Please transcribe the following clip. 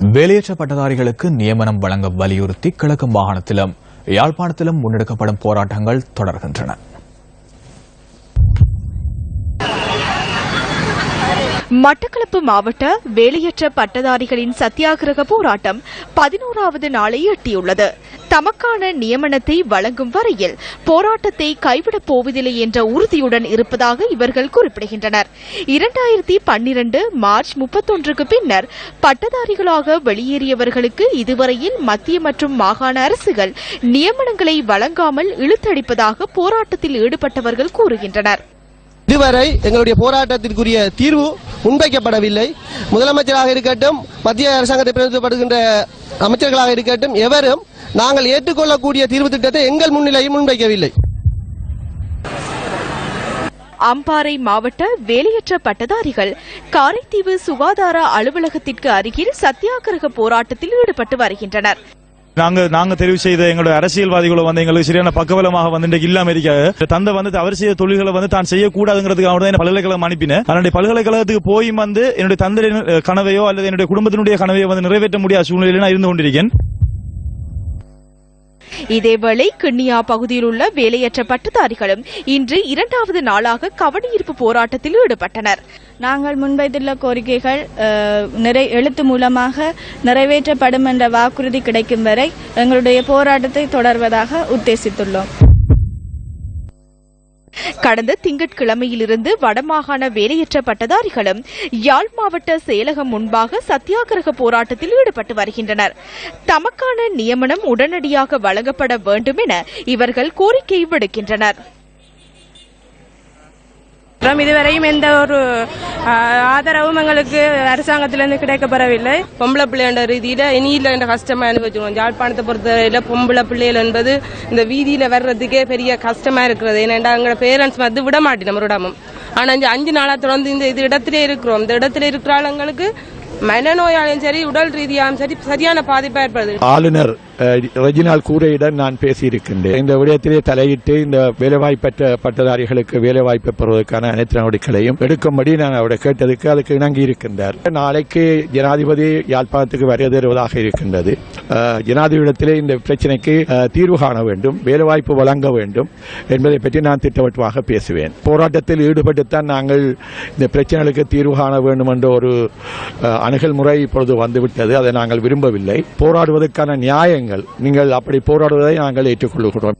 வேலையற்ற பட்டதாரிகளுக்கு நியமனம் வழங்க வலியுறுத்தி கிழக்கு மாகாணத்திலும் யாழ்ப்பாணத்திலும் முன்னெடுக்கப்படும் போராட்டங்கள் தொடர்கின்றன. மட்டக்களப்பு மாவட்ட வேலையற்ற பட்டதாரிகளின் சத்தியாகிரக போராட்டம் பதினோராவது நாளை எட்டியுள்ளது. தமக்கான நியமனத்தை வழங்கும் வரையில் போராட்டத்தை கைவிடப் போவதில்லை என்ற உறுதியுடன் இருப்பதாக இவர்கள் குறிப்பிடுகின்றனர். இரண்டாயிரத்தி பன்னிரண்டு மார்ச் முப்பத்தொன்றுக்கு பின்னர் பட்டதாரிகளாக வெளியேறியவர்களுக்கு இதுவரையில் மத்திய மற்றும் மாகாண அரசுகள் நியமனங்களை வழங்காமல் இழுத்தடிப்பதாக போராட்டத்தில் ஈடுபட்டவர்கள் கூறுகின்றனர். இதுவரை எங்களுடைய போராட்டத்திற்குரிய தீர்வு முன்வைக்கப்படவில்லை. முதலமைச்சராக இருக்கட்டும் மத்திய அரசாங்கத்தை பிரதிநிதிப்படுகின்ற அமைச்சர்களாக இருக்கட்டும் எவரும் நாங்கள் ஏற்றுக்கொள்ளக்கூடிய தீர்வு திட்டத்தை எங்கள் முன்னிலையில் முன்வைக்கவில்லை. அம்பாறை மாவட்ட வேலையற்ற பட்டதாரிகள் காரைதீவு சுகாதார அலுவலகத்திற்கு அருகில் சத்தியாகிரக போராட்டத்தில் ஈடுபட்டு வருகின்றனர். நாங்க நாங்க தெரிவு செய்த எங்களுடைய அரசியல்வாதிகளை வந்து எங்களுக்கு சரியான பக்கபலமாக வந்து இன்றைக்கு இல்லாம இருக்காது தந்தை வந்து அவர் செய்த தொழில்களை வந்து தான் செய்யக்கூடாதுங்கிறதுக்காக தான் என்ன பல்கலைக்கழகம் அனுப்பினேன். அதனுடைய பல்கலைக்கழகத்துக்கு போய் வந்து என்னுடைய தந்தையின் கனவையோ அல்லது என்னுடைய குடும்பத்தினுடைய கனவையோ வந்து நிறைவேற்ற முடியாத சூழ்நிலையில் நான் இருந்து கொண்டிருக்கேன். இதேவேளை கிண்ணியா பகுதியில் உள்ள வேலையற்ற பட்டதாரிகளும் இன்று இரண்டாவது நாளாக கவனியிருப்பு போராட்டத்தில் ஈடுபட்டனர். நாங்கள் முன்வைத்துள்ள கோரிக்கைகள் நிறை எழுத்து மூலமாக நிறைவேற்றப்படும் என்ற வாக்குறுதி கிடைக்கும் வரை எங்களுடைய போராட்டத்தை தொடர்வதாக உத்தேசித்துள்ளோம். கடந்த திங்கட்கிழமையிலிருந்து வடமாகாண வேலையற்ற பட்டதாரிகளும் யாழ் மாவட்ட செயலகம் முன்பாக சத்தியாகிரக போராட்டத்தில் ஈடுபட்டு வருகின்றனர். தமக்கான நியமனம் உடனடியாக வழங்கப்பட வேண்டும் என இவர்கள் கோரிக்கை விடுக்கின்றனர். இதுவரையும் எந்த ஒரு ஆதரவும் எங்களுக்கு அரசாங்கத்திலிருந்து கிடைக்கப்பெறவில்லை. பொம்பளை பிள்ளைன்ற ரீதியில இனி இல்லை என்ற கஷ்டமா அனுபவிச்சிருவோம் யாழ்ப்பாணத்தை பொறுத்தவரையில பொம்பளை பிள்ளைகள் என்பது இந்த வீதியில வர்றதுக்கே பெரிய கஷ்டமா இருக்கிறது. ஏன்னா எங்களோட பேரண்ட்ஸ் வந்து விட மாட்டேன் நம்ம விடாம ஆனா இந்த அஞ்சு நாளா தொடர்ந்து இந்த இது இடத்திலே இருக்கிறோம். இந்த இடத்துல இருக்கிற ஆளுங்களுக்கு நோயாளியும் சரி உடல் ரீதியாகவும் சரி சரியான பாதிப்பா ஏற்படுது. ஆளுநர் ரெஜினால் கூரையிடம் நான் பேசியிருக்கின்றேன். இந்த விடயத்திலே தலையிட்டு இந்த வேலைவாய்ப்பற்ற பட்டதாரிகளுக்கு வேலைவாய்ப்பு பெறுவதற்கான அனைத்து நடவடிக்கைகளையும் எடுக்கும்படி நான் அவரை கேட்டதுக்கு அதுக்கு இணங்கி இருக்கின்றார் நாளைக்கு ஜனாதிபதி யாழ்ப்பாணத்துக்கு வருவதாக இருக்கின்றது. ஜனாதிபதியிடத்திலே இந்த பிரச்சனைக்கு தீர்வு காண வேண்டும் வேலைவாய்ப்பு வழங்க வேண்டும் என்பதை பற்றி நான் திட்டவட்டமாக பேசுவேன். போராட்டத்தில் ஈடுபட்டுத்தான் நாங்கள் இந்த பிரச்சனைகளுக்கு தீர்வு காண வேண்டும் என்ற ஒரு அணுகல் முறை இப்பொழுது வந்துவிட்டது. அதை நாங்கள் விரும்பவில்லை. போராடுவதற்கான நியாயங்கள் நீங்கள் நீங்கள் அப்படி போராடுவதை நாங்கள் ஏற்றுக்கொள்கிறோம்.